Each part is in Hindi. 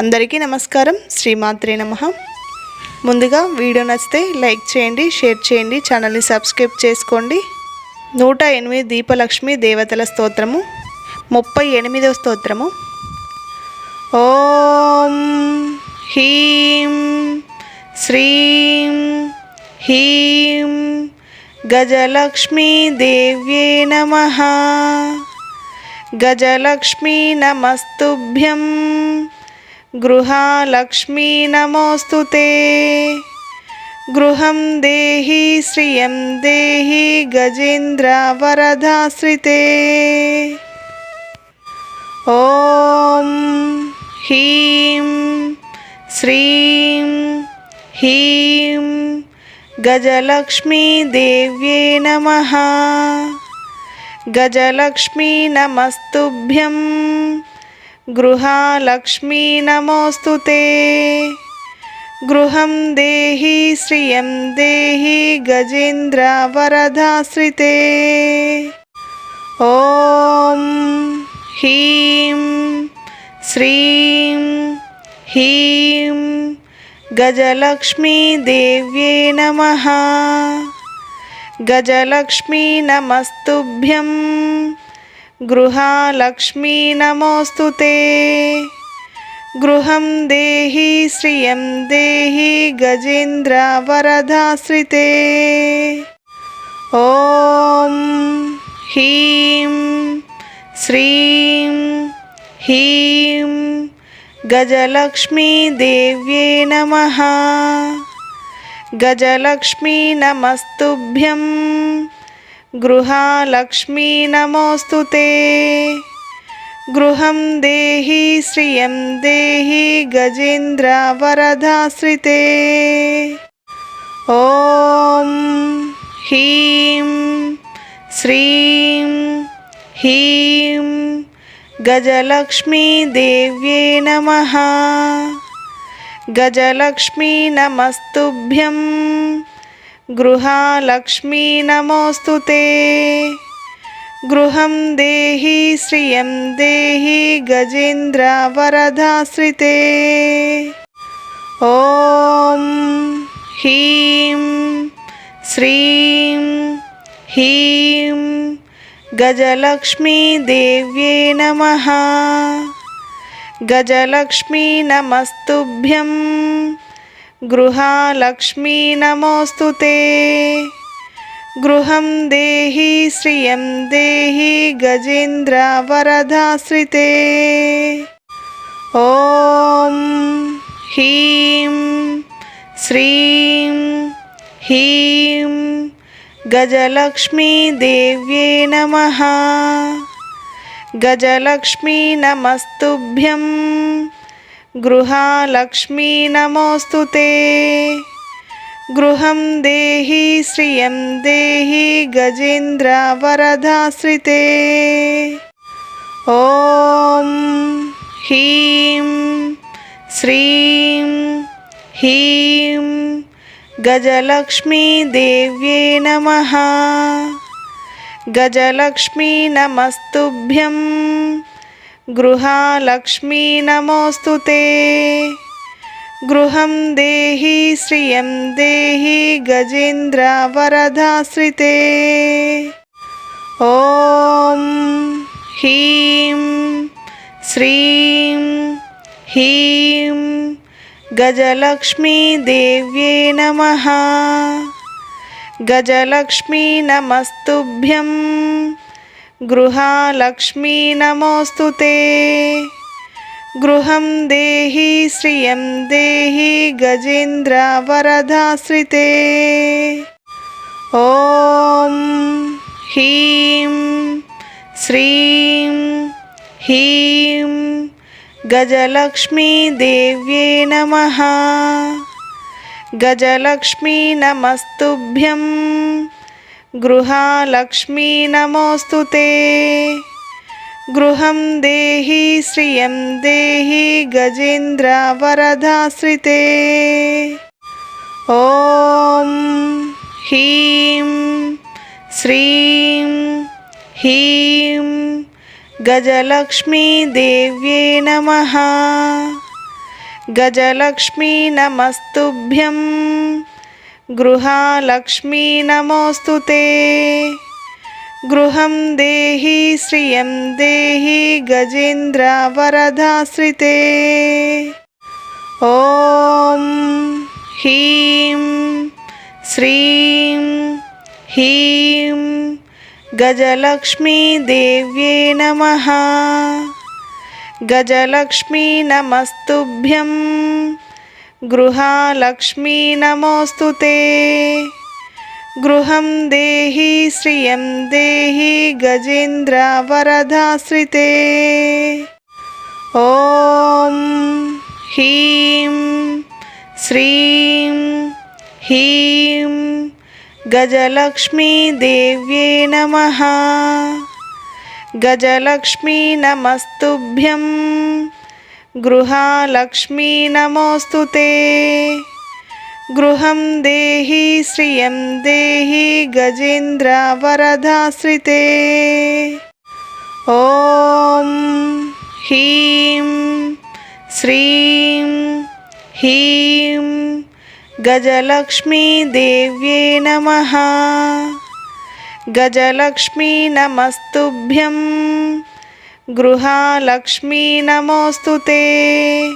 అందరికీ నమస్కారం. శ్రీమాత్రే నమ. ముందుగా వీడియో నచ్చితే లైక్ చేయండి షేర్ చేయండి ఛానల్ని సబ్స్క్రైబ్ చేసుకోండి. నూట ఎనిమిది దీపలక్ష్మి దేవతల స్తోత్రము. ముప్పై ఎనిమిదవ స్తోత్రము. ఓం హీం శ్రీం హీం గజలక్ష్మీ దేవ్యే నమః. గజలక్ష్మీ నమస్తుభ్యం. गृहालक्ष्मी नमोस्तु ते। गृहं देहि, श्रियं देहि, गजेन्द्रवरदाश्रिते। ॐ ह्रीं, श्रीं ह्रीं गजलक्ष्मी देव्ये नमः। गजलक्ष्मी नमस्तुभ्यं गृहालक्ष्मी नमोस्तु ते। गृहं देहि, श्रियं देहि, गजेन्द्रवरदाश्रिते। ओम ह्रीं, श्रीं ह्रीं गजलक्ष्मी देव्ये नमः। गजलक्ष्मी नमस्तुभ्यं गृहालक्ष्मी नमोऽस्तु ते। गृहं देहि, श्रियं देहि गजेन्द्रावरधाश्रिते ॐ ह्रीं, श्रीं ह्रीं, गजलक्ष्मी देव्ये नमः। गजलक्ष्मी नमस्तुभ्यम्। गृहालक्ष्मी नमोस्तु ते। गृह गृहं श्रिय श्रियं गजेन्द्र वरदाश्रिते ओम ह्रीं, श्रीं ह्रीं गजलक्ष्मी देव्ये नमः। गजलक्ष्मी नमस्तुभ्यं गृहालक्ष्मी नमोऽस्तु ते। गृहं देहि, श्रियं देहि, गजेन्द्रवरदाश्रिते। ॐ ह्रीं, श्रीं ह्रीं गजलक्ष्मी देव्ये नमः। गजलक्ष्मी नमस्तुभ्यं गृहालक्ष्मी नमोऽस्तु ते। गृहं देहि, श्रियं देहि गजेन्द्रवरधाश्रिते ॐ ह्रीं, श्रीं ह्रीं गजलक्ष्मी देव्ये नमः। गजलक्ष्मी नमस्तुभ्यम् गृहालक्ष्मी नमोऽस्तु ते। गृहं देहि, श्रियं देहि, गजेन्द्रवरदाश्रिते। ॐ ह्रीं, श्रीं ह्रीं गजलक्ष्मी देव्ये नमः। गजलक्ष्मी नमस्तुभ्यम् गृहालक्ष्मी नमोस्तु ते। गृहं देहि, श्रियं देहि, गजेन्द्रवरदाश्रिते। ओम ह्रीं, श्रीं ह्रीं गजलक्ष्मी देव्ये नमः। गजलक्ष्मी नमस्तुभ्यं गृहालक्ष्मी नमोस्तु ते। गृहं देहि, श्रियं देहि, गजेन्द्रवरदाश्रिते। ॐ ह्रीं, श्रीं ह्रीं, गजलक्ष्मी देव्ये नमः। गजलक्ष्मी नमस्तुभ्यम् गृहालक्ष्मी नमोस्तु ते। गृह गृहं श्रिय श्रियं गजेन्द्र वरदाश्रिते ओम ह्रीं, श्रीं ह्रीं गजलक्ष्मी देव्ये नमः। गजलक्ष्मी नमस्तुभ्यं गृहालक्ष्मी नमोऽस्तु ते। गृहं देहि, श्रियं देहि, गजेन्द्रवरदाश्रिते। ॐ ह्रीं, श्रीं ह्रीं गजलक्ष्मीदेव्ये नमः। गजलक्ष्मी नमस्तुभ्यं गृहालक्ष्मी नमोऽस्तु ते। गृहं देहि, श्रियं देहि, गजेन्द्रवरदाश्रिते। ॐ ह्रीं, श्रीं ह्रीं गजलक्ष्मीदेव्ये नमः। गजलक्ष्मी नमस्तुभ्यं गृहालक्ष्मी नमोऽस्तु ते। गृहं देहि, श्रियं देहि, गजेन्द्रवरदाश्रिते। ॐ ह्रीं, श्रीं ह्रीं, गजलक्ष्मीदेव्ये नमः। गजलक्ष्मी नमस्तुभ्यं गृहालक्ष्मी नमोऽस्तु ते।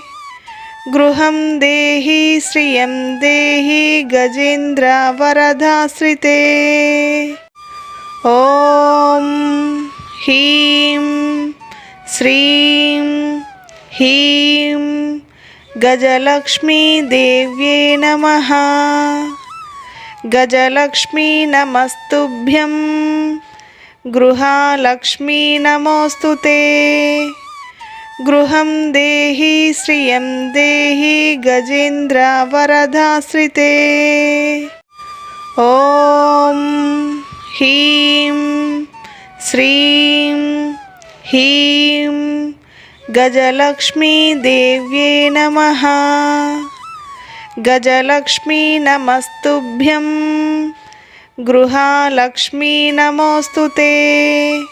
गृहं देहि, श्रियं देहि, गजेन्द्रवरदाश्रिते। ॐ ह्रीं, श्रीं ह्रीं, गजलक्ष्मीदेव्ये नमः। गजलक्ष्मी नमस्तुभ्यं गृहालक्ष्मी नमोऽस्तु ते। गृहं देहि, श्रियं देहि, गजेन्द्रवरदाश्रिते। ॐ ह्रीं, श्रीं ह्रीं गजलक्ष्मीदेव्ये नमः। गजलक्ष्मी नमस्तुभ्यं गृहालक्ष्मी नमोऽस्तु ते।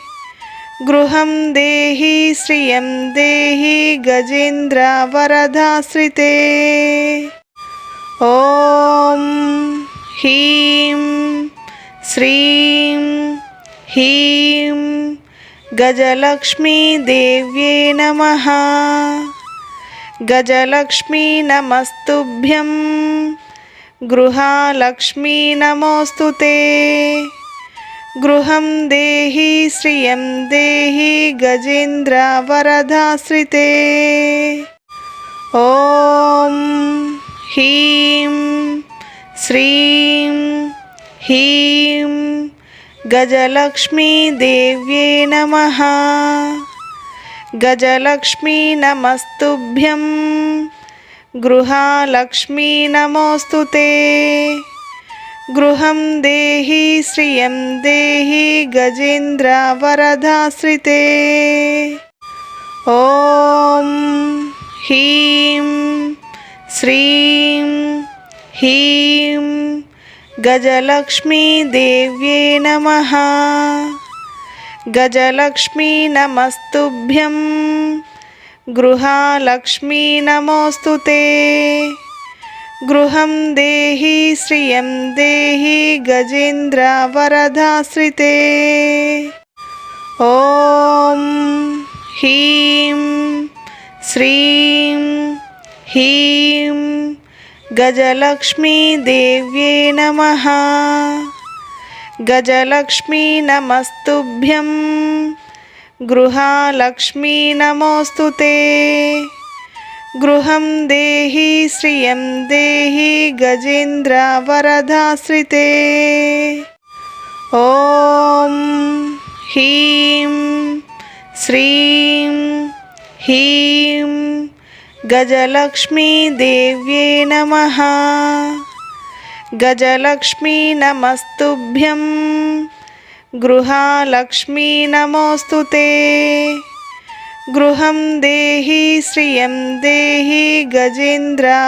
गृहं देहि, श्रियं देहि, गजेन्द्रवरदाश्रिते। ॐ ह्रीं, श्रीं ह्रीं, गजलक्ष्मीदेव्ये नमः। गजलक्ष्मी नमस्तुभ्यं गृहालक्ष्मी नमोऽस्तु ते। गृहं देहि, श्रियं देहि, गजेन्द्रवरदाश्रिते। ॐ ह्रीं, श्रीं ह्रीं गजलक्ष्मीदेव्ये नमः। गजलक्ष्मी नमस्तुभ्यं गृहालक्ष्मी नमोऽस्तु ते। गृहं देहि, श्रियं देहि, गजेन्द्रवरदाश्रिते। ॐ ह्रीं, श्रीं ह्रीं, गजलक्ष्मीदेव्ये नमः। गजलक्ष्मी नमस्तुभ्यं गृहालक्ष्मी नमोऽस्तु ते। गृहं देहि, श्रियं देहि, गजेन्द्रवरदाश्रिते। ॐ ह्रीं, श्रीं ह्रीं, गजलक्ष्मीदेव्ये नमः। गजलक्ष्मी नमस्तुभ्यं गृहालक्ष्मी नमोऽस्तु ते। गृहं देहि, श्रियं देहि, गजेन्द्रवरदाश्रिते। ॐ ह्रीं, श्रीं ह्रीं, गजलक्ष्मीदेव्ये नमः। गजलक्ष्मी नमस्तुभ्यं गृहालक्ष्मी नमोऽस्तु ते। गृहं देहि श्रियं देहि गजेन्द्रवरदाश्रिते।